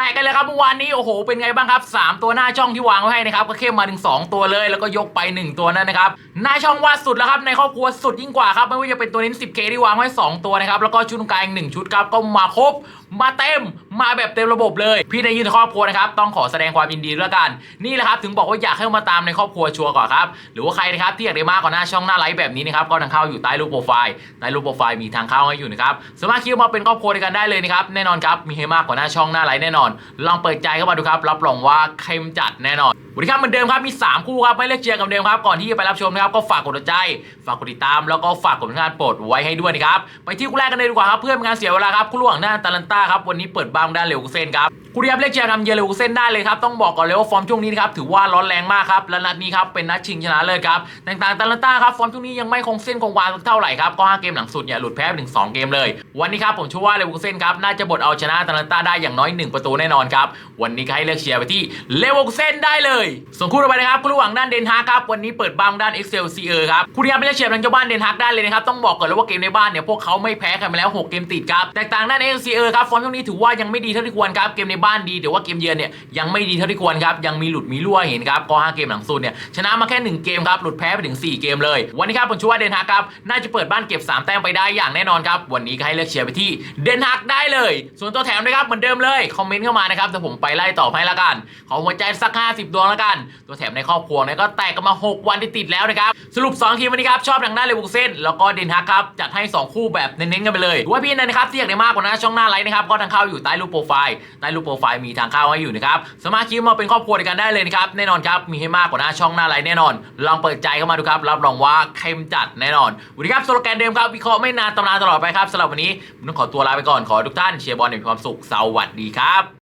แตกกันเลยครับเมื่อวานนี้โอ้โหเป็นไงบ้างครับสามตัวหน้าช่องที่วางไว้ให้นะครับก็เข้มมาถึงสองตัวเลยแล้วก็ยกไปหนึ่งตัวนั่นนะครับหน้าช่องว่าสุดแล้วครับในครอบครัวสุดยิ่งกว่าครับไม่ว่าจะเป็นตัวนี้ 10K ที่วางไว้สองตัวนะครับแล้วก็ชุดกลางอีกหนึ่งชุดครับก็มาครบ มาเต็มมาแบบเต็มระบบเลย พี่ในยืนในครอบครัวนะครับต้องขอแสดงความยินดีด้วยกัน นี่แหละครับถึงบอกว่าอยากให้มาตามในครอบครัวชัวร์ก่อนครับหรือว่าใครนะครับที่อยากได้มากกว่าหน้าช่องหน้าไลฟ์แบบนี้นะครับก็ทางเข้าอยู่ใต้รูปโปรไฟล์ใต้รูปโปรไฟล์มีทางเข้าให้อยู่นะครับสามารถคลิกมาเป็นครอบครัวด้วยกันได้เลยนะครับแน่นอนครับมีให้มากกว่าหน้าช่องหน้าไลฟ์แน่นอน ลองเปิดใจเข้ามาดูครับรับรองว่าเข้มจัดแน่นอนวันนี้ครับเหมือนเดิมครับมี 3 คู่ครับไม่เลือกเชียร์กับเดิมครับก่อนที่จะไปรับชมนะครับก็ฝากกดใจ ฝากกดติดตามแล้วก็ฝากกดงานโปรดไว้ให้ด้วยนะครับไปที่คู่แรกกันเลยดีกว่าครับเพื่อเป็นการเสียเวลาครับคู่ระหว่างหน้าตาลันต้าครับวันนี้เปิดบ้างด้านเร็วเส้นครับ คู่ที่ครับเลือกเชียร์นำเยเลวเส้นได้เลยครับ ต้องบอกก่อนเลยว่าฟอร์มช่วงนี้นะครับถือว่าร้อนแรงมากครับ และนัดนี้ครับเป็นนัดชิงชนะเลิศครับต่างๆตาลันต้าครับฟอร์มช่วงนี้ยังไม่คงเส้นคงวาสักเท่าไหร่ครับก็ห้าเกมหลังสุดเนี่ยหลุดแพ้ไปถึงสองเกมเลย วันนี้ครับผมเชื่อว่าเลวเส้นครับน่าจะบดเอาชนะตาลันต้าได้อย่างน้อยหนึ่งประตูแน่นอนครับวันนี้ก็ให้เลือกเชียร์ไปที่เลวเส้นได้เลย ส่วนคู่ต่อไปนะครับคู่ระหว่างด้านเดนฮากครับวันนี้เปิดบ้างด้าน Excelsior ครับคู่นี้ครับไม่ได้เชียร์ทางเจ้าบ้านเดนฮากได้เลยนะครับต้องบอกก่อนเลยว่าเกมในบ้านเนี่ยพวกเขาไม่แพ้ใครมาแล้ว 6 เกมติดครับแตกต่างด้าน Excelsior ครับฟอร์มช่วงนี้ถือว่ายังไม่ดีเท่าที่ควรครับเกมในบ้านดีแต่ว่าเกมเยือนเนี่ยยังไม่ดีเท่าที่ควรครับยังมีหลุดมีรั่วเห็นครับก็5เกมหลังสุดเนี่ยชนะมาแค่ 1 เกมครับหลุดแพ้ไปถึง 4 เกมเลย วันนี้ครับผมเชื่อว่าเดนฮากครับน่าจะเปิดบ้านเก็บ 3 แต้มไปได้อย่างแน่นอนครับวันนี้ก็ให้เลือกเชียร์ไปที่เดนฮากได้เลย ส่วนตัวแถมนะครับเหมือนเดิมเลยคอมเมนต์เข้ามานะครับแต่ผมไปไล่ตอบให้ละกัน ขอหัวใจสัก 50 ดวงละกัน ตัวแถมในครอบครัวเนี่ยก็แตกกันมา 6 วันที่ติดแล้วนะครับสรุป 2 ทีมวันนี้ครับชอบทางด้านเลวุกเซนแล้วก็เดนฮากครับจัดให้ 2 คู่แบบเน้นๆกันไปเลยดูว่าพี่นันนะครับที่อยากได้มากกว่านั้นช่องหน้าไลน์นะครับก็ทางเข้าอยู่ใต้รูปโปรไฟล์ใต้รูปโปรไฟล์มีทางเข้าให้อยู่นะครับสามารถคลิกมาเป็นครอบครัวด้วกันได้เลยนะครับแน่นอนครับมีให้มากกว่าหน้าช่องหน้าไลน์แน่นอน ลองเปิดใจเข้ามาดูครับรับรองว่าเข้มจัดแน่นอนวันนี้ครับสโลแกนเดิมครับวิเคราะห์ไม่นานตำนานตลอดไปครับสำหรับวันนี้ผมต้องขอตัวลาไปก่อนขอทุกท่านเชียร์บอลอย่างมีความสุขสวัสดีครับ